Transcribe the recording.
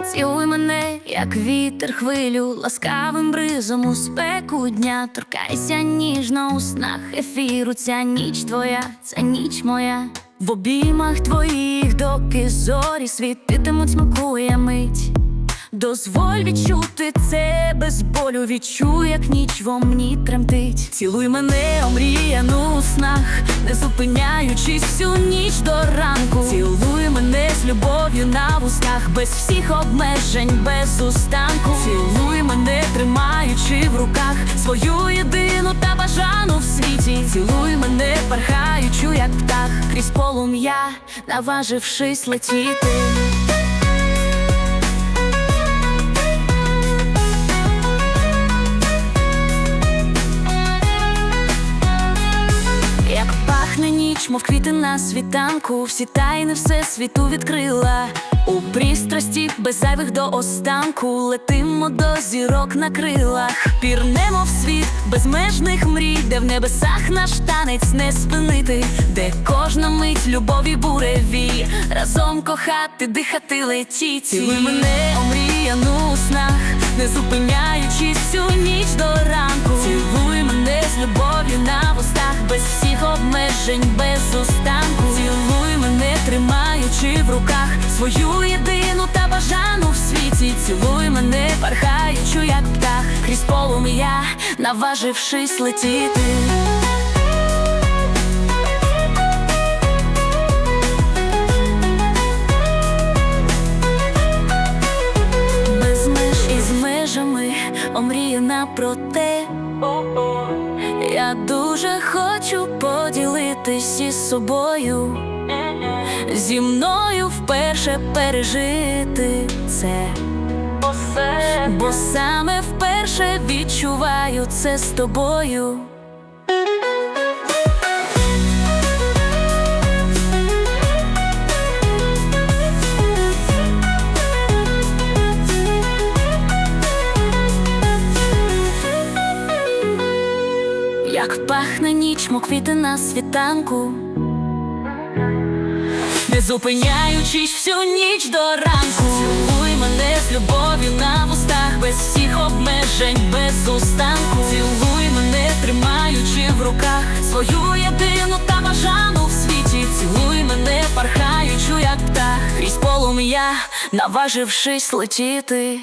Цілуй мене, як вітер хвилю, ласкавим бризом у спеку дня. Торкайся ніжно у снах ефіру. Ця ніч твоя, ця ніч моя. В обіймах твоїх, доки зорі світитимуть, смакує мить. Дозволь відчути це без болю, відчуй, як ніч во мені тремтить. Цілуй мене, омріяну у снах, не зупиняючись всю ніч до ранку. Вустах, без всіх обмежень, без устанку. Цілуй мене, тримаючи в руках свою єдину та бажану в світі. Цілуй мене, пархаючи, як птах, крізь полум'я, наважившись летіти. Як пахне ніч, мов квіти на світанку, всі тайни всесвіту відкрила. У пристрасті без зайвих до останку летимо до зірок на крилах. Пірнемо в світ безмежних мрій, де в небесах наш танець не спинити, де кожна мить любові буреві, разом кохати, дихати, летіть. Цілуй мене, омріяну у снах, не зупиняючись всю ніч до ранку. Цілуй мене з любов'ю на вустах, без всіх обмежень, без устанку. Цілуй мене, тримаючи в руках свою єдину та бажану в світі. Цілуй мене, пархаючи, як птах, крізь полум'я, наважившись летіти. Без меж із межами омріяна про те. Я дуже хочу поділитись із собою, зі мною вперше пережити це, бо саме вперше відчуваю це з тобою. Як пахне ніч, мов квіти на світанку, зупиняючись всю ніч до ранку. Цілуй мене з любов'ю на вустах, без всіх обмежень, без устанку. Цілуй мене, тримаючи в руках свою єдину та бажану в світі. Цілуй мене, пархаючи, як птах, крізь полум'я, наважившись летіти.